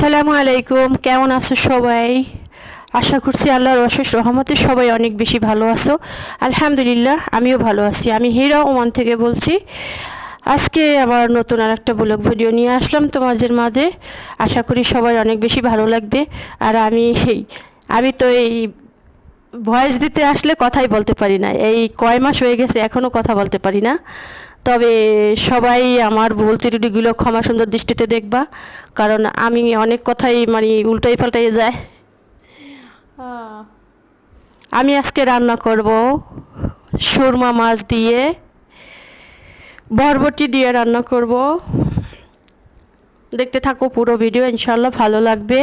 আসসালামু আলাইকুম, কেমন আছো সবাই? আশা করছি আল্লাহর অশেষ রহমতে সবাই অনেক বেশি ভালো আছো। আলহামদুলিল্লাহ, আমিও ভালো আছি। আমি হীরা ওমান থেকে বলছি। আজকে আবার নতুন আর একটা ব্লগ ভিডিও নিয়ে আসলাম তোমাদের মাঝে। আশা করি সবাই অনেক বেশি ভালো লাগবে। আর আমি সেই, আমি তো এই ভয়েস দিতে আসলে কথাই বলতে পারি না। এই কয় মাস হয়ে গেছে এখনও কথা বলতে পারি না। তবে সবাই আমার ভুল ত্রুটিগুলো ক্ষমা সুন্দর দৃষ্টিতে দেখবা। কারণ আমি অনেক কথাই মানে উল্টাই পাল্টাই যায়। আমি আজকে রান্না করব সুরমা মাছ দিয়ে বরবটি দিয়ে রান্না করব। দেখতে থাকো পুরো ভিডিও ইনশাল্লাহ ভালো লাগবে।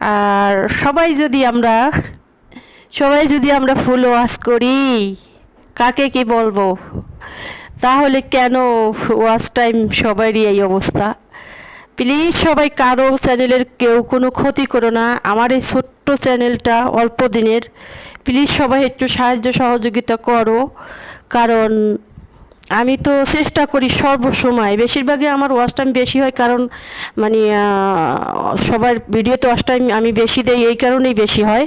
আর সবাই যদি আমরা সবাই যদি আমরা ফুল ওয়াশ করি কাকে কি বলব? তাহলে কেন ওয়াচ টাইম সবারই এই অবস্থা? প্লিজ সবাই কারও চ্যানেলের কেউ কোনো ক্ষতি করো না। আমার এই ছোট্ট চ্যানেলটা অল্প দিনের। প্লিজ সবাই একটু সাহায্য সহযোগিতা করো। কারণ আমি তো চেষ্টা করি সর্বসময়। বেশিরভাগই আমার ওয়াচ টাইম বেশি হয় কারণ মানে সবার ভিডিওতে ওয়াচ টাইম আমি বেশি দেই, এই কারণেই বেশি হয়।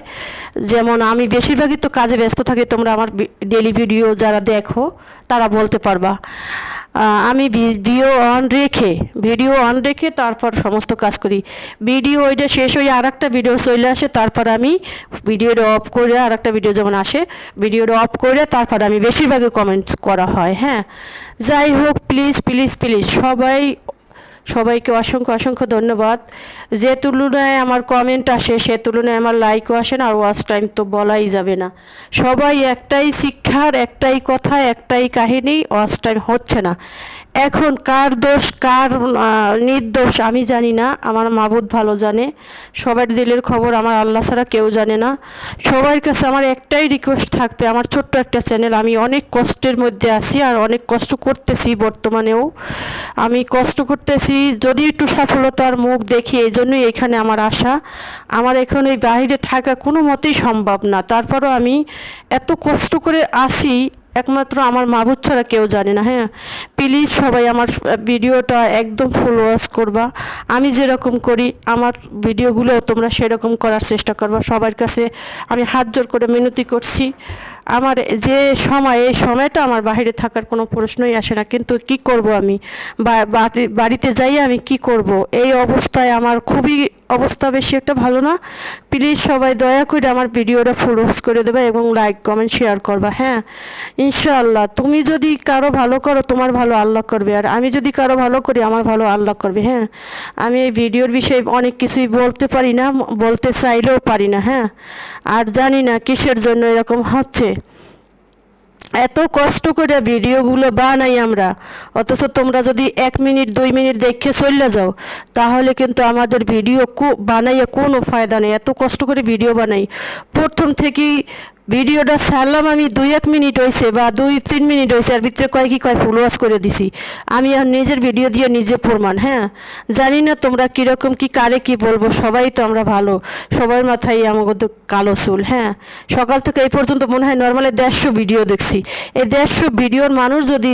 যেমন আমি বেশিরভাগই তো কাজে ব্যস্ত থাকি, তোমরা আমার ডেলি ভিডিও যারা দেখো, তারা বলতে পারবা। আমি ভিডিও অন রেখে ভিডিও অন রেখে তারপর সমস্ত কাজ করি। ভিডিও ওইটা শেষ হয়ে আর একটা ভিডিও চলে আসে, তারপর আমি ভিডিওটা অফ করে আর একটা ভিডিও যেমন আসে ভিডিওটা অফ করে তারপর আমি বেশিরভাগই কমেন্টস করা হয় হ্যাঁ। যাই হোক প্লিজ প্লিজ প্লিজ সবাই সবাইকে অসংখ্য অসংখ্য ধন্যবাদ। যে তুলনায় আমার কমেন্ট আসে, সে তুলনায় আমার লাইকও আসে না, আর ওয়াচ টাইম তো বলাই যাবে না। সবাই একটাই শিক্ষার, একটাই কথা, একটাই কাহিনী ওয়াচ টাইম হচ্ছে না। এখন কার দোষ, কার নির্দোষ, আমি জানি না, আমার মাবুদ ভালো জানে। সবার দিলের খবর আমার আল্লাহ ছাড়া কেউ জানে না। সবার কাছে আমার একটাই রিকোয়েস্ট থাকবে, আমার ছোট্ট একটা চ্যানেল আমি অনেক কষ্টের মধ্যে আছি আর অনেক কষ্ট করতেছি বর্তমানেও। আমি কষ্ট করতেছি যদি একটু সফলতার মুখ দেখি, এই জন্যই এখানে আমার আশা। আমার এখন এই বাহিরে থাকা কোনো মতেই সম্ভব না। তারপরও আমি এত কষ্ট করে আসি একমাত্র আমার মাবুদ ছাড়া কেউ জানে না হ্যাঁ? প্লিজ সবাই আমার ভিডিওটা একদম ফুল ওয়াচ করবা। আমি যেরকম করি, আমার ভিডিওগুলো তোমরা সেরকম করার চেষ্টা করবা। সবার কাছে আমি হাত জোর করে মিনতি করছি। আমার যে সময়, এই সময়টা আমার বাহিরে থাকার কোনো প্রশ্নই আসে না, কিন্তু কি করব আমি? বাড়িতে যাই আমি কি করব? এই অবস্থায় আমার খুবই অবস্থা বেশি একটা ভালো না। প্লিজ সবাই দয়া করে আমার ভিডিওটা ফুল ওয়াচ করে দেবে এবং লাইক কমেন্ট শেয়ার করবা হ্যাঁ? ইনশাআল্লাহ, তুমি যদি কারও ভালো করো, তোমার ভালো আল্লাহ করবে। আর আমি যদি কারও ভালো করি, আমার ভালো আল্লাহ করবে হ্যাঁ? আমি এই ভিডিওর বিষয়ে অনেক কিছুই বলতে পারি না, বলতে চাইলেও পারি না হ্যাঁ? আর জানি না কিসের জন্য এরকম হচ্ছে। এত কষ্ট করে ভিডিওগুলো বানাই আমরা, অথচ তোমরা যদি এক মিনিট, দুই মিনিট দেখে চলে যাও, তাহলে কিন্তু আমাদের ভিডিও বানাইয়া কোনো ফায়দা নেই। এত কষ্ট করে ভিডিও বানাই। প্রথম থেকেই ভিডিওটা ছাড়লাম আমি দুই এক মিনিট হয়েছে বা দুই তিন মিনিট হয়েছে, আর ভিতরে কয় কি কয় ফুল ওয়াশ করে দিছি। আমি আর নিজের ভিডিও দিয়ে নিজে প্রমাণ হ্যাঁ? জানি না তোমরা কীরকম, কি কারে কি বলব, সবাই তো আমরা ভালো। সবার মাথায় আমাকে তো কালো চুল হ্যাঁ? সকাল থেকে এই পর্যন্ত মনে হয় নর্মালি দেড়শো ভিডিও দেখছি। এই দেড়শো ভিডিওর মানুষ যদি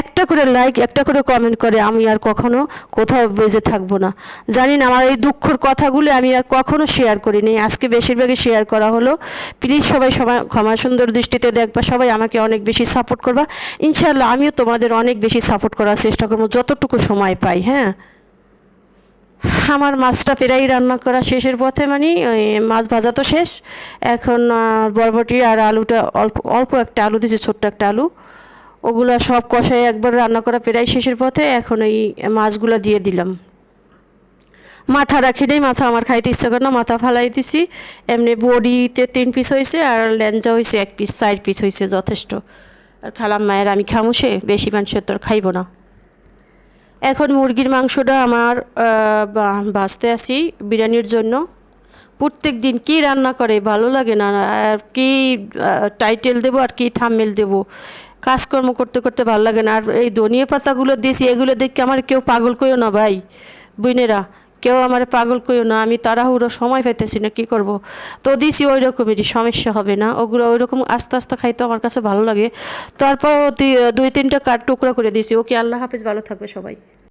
একটা করে লাইক একটা করে কমেন্ট করে, আমি আর কখনো কোথাও বেজে থাকব না। জানি না, আমার এই দুঃখর কথাগুলো আমি আর কখনো শেয়ার করিনি। আজকে বেশিরভাগই শেয়ার করা হলো। প্লিজ সবাই সবাই ক্ষমা সুন্দর দৃষ্টিতে দেখবা, সবাই আমাকে অনেক বেশি সাপোর্ট করবা। ইনশাল্লাহ আমিও তোমাদের অনেক বেশি সাপোর্ট করার চেষ্টা করব, যতটুকু সময় পাই হ্যাঁ? আমার মাছটা প্রায় রান্না করা শেষের পথে মানে মাছ ভাজা তো শেষ। এখন বরবটি আর আলুটা অল্প অল্প একটা আলু দিয়েছে, ছোট্ট একটা আলু। ওগুলো সব কষাই একবার রান্না করা প্রায় শেষের পথে, এখন ওই মাছগুলো দিয়ে দিলাম। মাথা রাখি নেই মাথা আমার খাইতে ইচ্ছা করে না, মাথা ফালাই দিছি। এমনি বডিতে তিন পিস হয়েছে আর ল্যাঞ্জা হয়েছে এক পিস চার পিস হয়েছে যথেষ্ট। আর খালাম মায়ের আমি খামুসে বেশি মানুষের তোর খাইব না। এখন মুরগির মাংসটা আমার বাঁচতে আসি বিরিয়ানির জন্য। প্রত্যেক দিন কী রান্না করে ভালো লাগে না, আর কী টাইটেল দেবো আর কী থামমেল দেবো। কাজকর্ম করতে করতে ভালো লাগে না, আর এই ধনিয়া পাতাগুলো দিয়েছি, এগুলো দেখে আমার কেউ পাগল করেও না ভাই। বুনেরা কেউ আমার পাগল কইও না, আমি তাড়াহুড়ো সময় পাইতেছি না, কী করব? তো দিছি ওই রকমেরই সমস্যা হবে না, ওগুলো ওই রকম আস্তে আস্তে খাইতে আমার কাছে ভালো লাগে। তারপর দুই তিনটা কাঠ টুকরা করে দিয়েছি ওকে আল্লাহ হাফিজ, ভালো থাকবে সবাই।